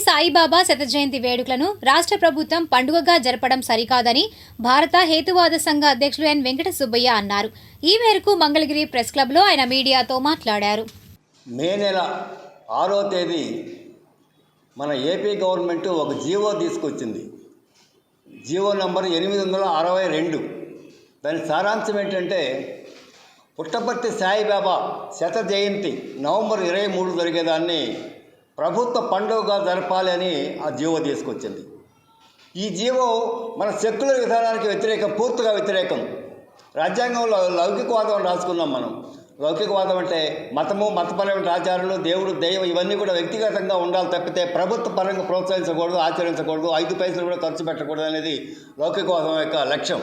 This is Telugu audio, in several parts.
సాయిబాబా శత జయంతి వేడుకలను రాష్ట్ర ప్రభుత్వం పండుగగా జరపడం సరికాదని భారత హేతువాద సంఘ అధ్యక్షులు ఎన్ వెంకట సుబ్బయ్య అన్నారు. ఈ మేరకు మంగళగిరి ప్రెస్ క్లబ్లో ఆయన మీడియాతో మాట్లాడారు. మే నెల ఆరో తేదీ మన ఏపీ గవర్నమెంట్ ఒక జీవో తీసుకొచ్చింది. జీవో నంబర్ ఎనిమిది వందల అరవై రెండు. దాని సారాంశం ఏంటంటే పుట్టపర్తి సాయిబాబా శత జయంతి నవంబర్ ఇరవై మూడు జరిగేదాన్ని ప్రభుత్వ పండుగగా జరపాలి అని ఆ జీవో తీసుకొచ్చింది. ఈ జీవో మన సెక్యులర్ విధానానికి వ్యతిరేకం పూర్తిగా వ్యతిరేకం. రాజ్యాంగంలో లౌకికవాదం రాసుకున్నాం మనం. లౌకికవాదం అంటే మతము మతపరమైన ఆచారాలు దేవుడు దైవం ఇవన్నీ కూడా వ్యక్తిగతంగా ఉండాలి తప్పితే ప్రభుత్వ పరంగా ప్రోత్సహించకూడదు ఆచరించకూడదు ఐదు పైసలు కూడా ఖర్చు పెట్టకూడదు అనేది లౌకికవాదం యొక్క లక్ష్యం.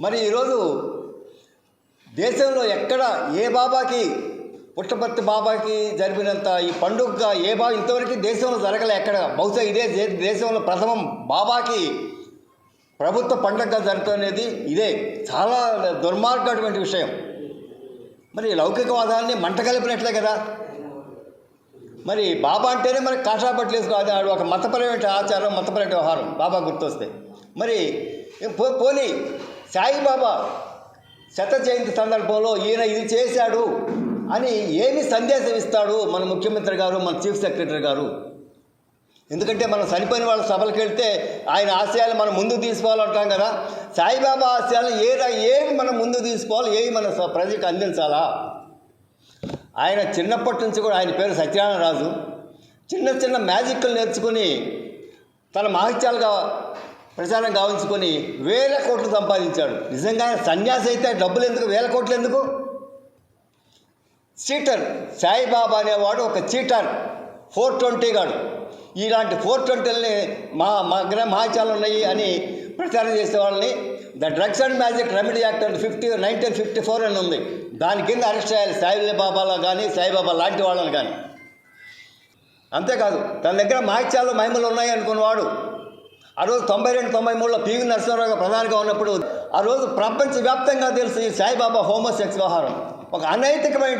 మరి ఈరోజు దేశంలో ఎక్కడ ఏ బాబాకి పుట్టపర్తి బాబాకి జరిపినంత ఈ పండుగ ఏ బాబు ఇంతవరకు దేశంలో జరగలే ఎక్కడ. బహుశా ఇదే దేశంలో ప్రథమం బాబాకి ప్రభుత్వ పండుగ జరుగుతున్నది ఇదే. చాలా దుర్మార్గటువంటి విషయం. మరి లౌకికవాదాన్ని మంట కలిపినట్లే కదా. మరి బాబా అంటేనే మరి కాషాపట్లు వేసుకోవాలి. ఆడు ఒక మతపరమైన ఆచారం మతపరమైన వ్యవహారం. బాబా గుర్తొస్తే. మరి పో పోనీ సాయిబాబా శత జయంతి సందర్భంలో ఈయన ఇది చేశాడు. అని ఏమి సందేశం ఇస్తాడు మన ముఖ్యమంత్రి గారు మన చీఫ్ సెక్రటరీ గారు? ఎందుకంటే మనం చనిపోయిన వాళ్ళ సభలకు వెళ్తే ఆయన ఆశయాలు మనం ముందుకు తీసుకోవాలంటాం కదా. సాయిబాబా ఆశయాలు ఏ ఏమి మనం ముందుకు తీసుకోవాలి ఏవి మన స- ప్రజలకు అందించాలా? ఆయన చిన్నప్పటి నుంచి కూడా ఆయన పేరు సత్యనారాయణ రాజు చిన్న చిన్న మ్యాజిక్లు నేర్చుకుని తన మహత్యాలుగా ప్రచారం గావించుకొని వేల కోట్లు సంపాదించాడు. నిజంగా ఆయన సన్యాసి అయితే డబ్బులు ఎందుకు వేల కోట్లు ఎందుకు? చీటర్. సాయిబాబా అనేవాడు ఒక చీటర్. ఫోర్ ట్వంటీ గాడు. ఇలాంటి ఫోర్ ట్వంటీలని మా మా దగ్గర మహాచాలు ఉన్నాయి అని ప్రచారం చేసే వాళ్ళని the drugs and magic remedy act and fifty nineteen fifty four అని ఉంది. దాని కింద అరెస్ట్ చేయాలి సాయిబాబాలో కానీ సాయిబాబా లాంటి వాళ్ళని కానీ అంతేకాదు తన దగ్గర మహాత్యాలు మహిమలు ఉన్నాయి అనుకున్నవాడు ఆ రోజు తొంభై రెండు తొంభై మూడులో పివి నరసింహరావు ప్రధానిగా ఉన్నప్పుడు ఆ రోజు ప్రపంచవ్యాప్తంగా తెలుసు ఈ సాయిబాబా హోమోసెక్స్ వ్యవహారం. ఒక అనైతికమైన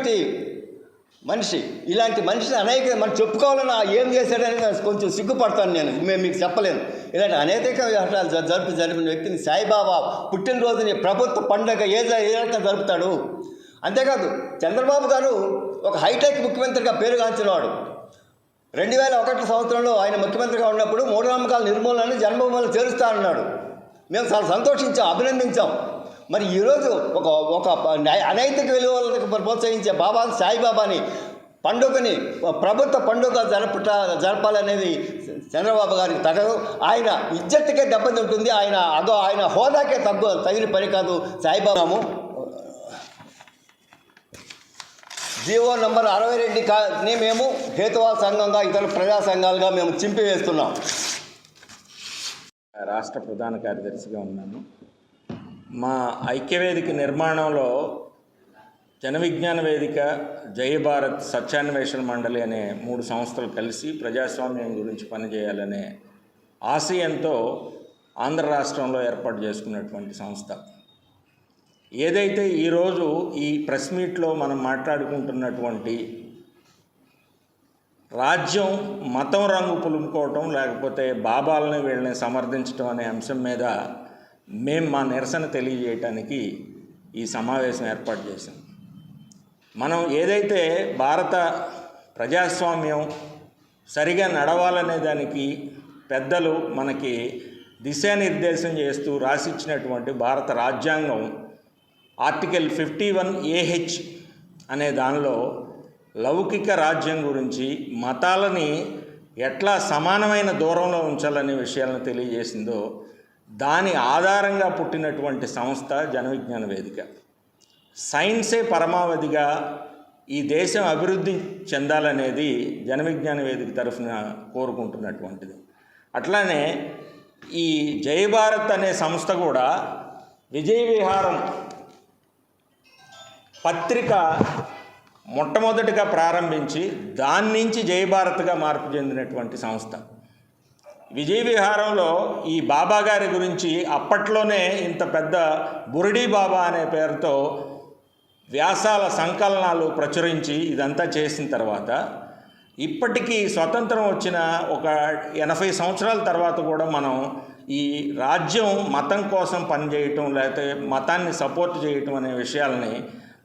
మనిషి. ఇలాంటి మనిషిని అనైతిక మనం చెప్పుకోవాలని ఏం చేశాడని కొంచెం సిగ్గుపడతాను నేను. మేము మీకు చెప్పలేను. ఇలాంటి అనేక వ్యవహారాలు జ- జరిపిన వ్యక్తిని సాయిబాబా పుట్టినరోజుని ప్రభుత్వ పండుగ ఏ జ- జరుపుతాడు? అంతేకాదు చంద్రబాబు గారు ఒక హైటెక్ ముఖ్యమంత్రిగా పేరుగాంచినవాడు. రెండు వేల ఒకటి సంవత్సరంలో ఆయన ముఖ్యమంత్రిగా ఉన్నప్పుడు మూఢనమ్మకాల నిర్మూలనని జన్మభూమిలో చేరుస్తా అన్నాడు మేము చాలా సంతోషించాం అభినందించాం. మరి ఈరోజు ఒక ఒక అనైతిక విలువలకు ప్రోత్సహించే బాబా సాయిబాబాని పండుగని ప్రభుత్వ పండుగ జరపట జరపాలనేది చంద్రబాబు గారికి తగదు. ఆయన ఇజ్జత్తుకే దెబ్బతింటుంది. ఆయన అదో ఆయన హోదాకే తగ్గు తగిన పని కాదు. సాయిబాబాము జీవో నంబర్ అరవై రెండు కాని మేము హేతువా సంఘంగా ఇతర ప్రజా సంఘాలుగా మేము చింపివేస్తున్నాం. రాష్ట్ర ప్రధాన కార్యదర్శిగా ఉన్నాను. మా ఐక్యవేదిక నిర్మాణంలో జన విజ్ఞాన వేదిక జయభారత్ సత్యాన్వేషణ మండలి అనే మూడు సంస్థలు కలిసి ప్రజాస్వామ్యం గురించి పనిచేయాలనే ఆశయంతో ఆంధ్ర రాష్ట్రంలో ఏర్పాటు చేసుకున్నటువంటి సంస్థ. ఏదైతే ఈరోజు ఈ ప్రెస్ మీట్లో మనం మాట్లాడుకుంటున్నటువంటి రాజ్యం మతం రంగు పులుముకోవటం లేకపోతే బాబాలని వీళ్ళని సమర్థించడం అనే అంశం మీద మేము మా నిరసన తెలియజేయటానికి ఈ సమావేశం ఏర్పాటు చేశాం. మనం ఏదైతే భారత ప్రజాస్వామ్యం సరిగా నడవాలనే దానికి పెద్దలు మనకి దిశానిర్దేశం చేస్తూ రాసిచ్చినటువంటి భారత రాజ్యాంగం ఆర్టికల్ ఫిఫ్టీ వన్ ఏహెచ్ అనే దానిలో లౌకిక రాజ్యం గురించి మతాలని ఎట్లా సమానమైన దూరంలో ఉంచాలనే విషయాలను తెలియజేసిందో దాని ఆధారంగా పుట్టినటువంటి సంస్థ జనవిజ్ఞాన వేదిక. సైన్సే పరమావధిగా ఈ దేశం అభివృద్ధి చెందాలనేది జనవిజ్ఞాన వేదిక తరఫున కోరుకుంటున్నటువంటిది. అట్లానే ఈ జయ భారత్ అనే సంస్థ కూడా విజయ విహారం పత్రిక మొట్టమొదటిగా ప్రారంభించి దాని నుంచి జయభారత్గా మార్పు చెందినటువంటి సంస్థ. విజయ విహారంలో ఈ బాబా గారి గురించి అప్పట్లోనే ఇంత పెద్ద బురిడి బాబా అనే పేరుతో వ్యాసాల సంకలనాలు ప్రచురించి ఇదంతా చేసిన తర్వాత ఇప్పటికీ స్వతంత్రం వచ్చిన ఒక ఎనభై సంవత్సరాల తర్వాత కూడా మనం ఈ రాజ్యం మతం కోసం పనిచేయటం లేకపోతే మతాన్ని సపోర్ట్ చేయటం అనే విషయాలని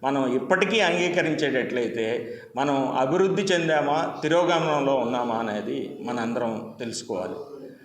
మనం ఇప్పటికీ అంగీకరించేటట్లయితే మనం అభివృద్ధి చెందామా తిరోగమనంలో ఉన్నామా అనేది మనందరం తెలుసుకోవాలి.